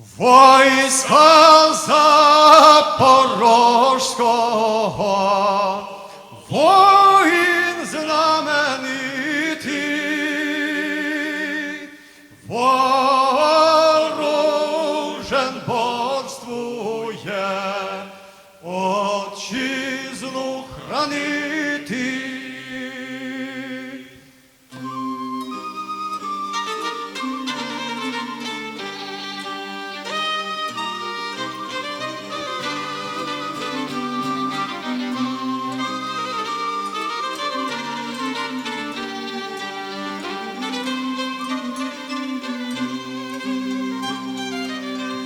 Войска Запорожського, воїн знаменитий, вооружен борствує, отчизну хранити.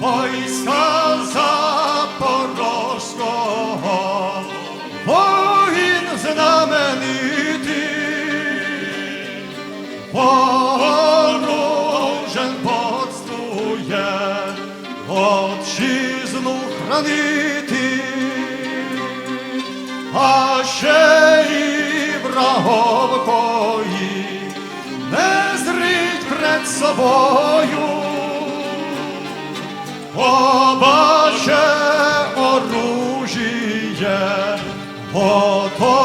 Войска Запорожського, воїн знаменитий, вооружен подстує, отчизну хранити, а ще і врагов кої не зрить пред собою. Готово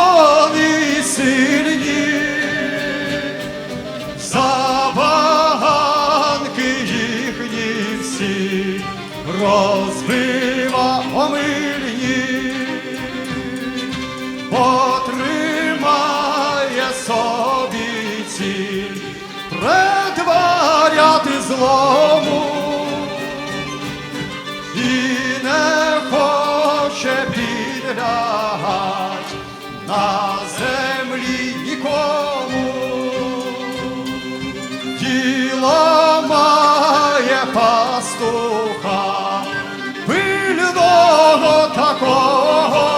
вони сильні, забаганки їхні всі розбива омильні, потримає собі ціль, предваряти злому. І не хоче підлягать на землі нікому. Тіло має пастуха, пильного такого,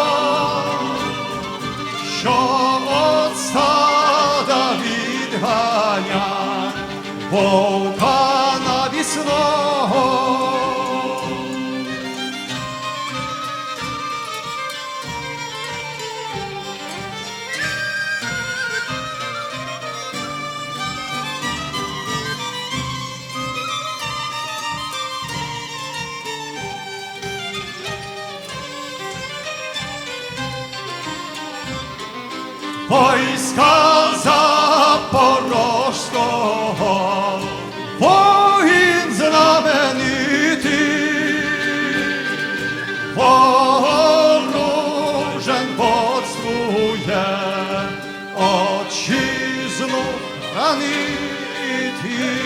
що от стада відганя вовка Войска Запорожського, воїн знаменитий, ворожен борствує, отчизну хранити.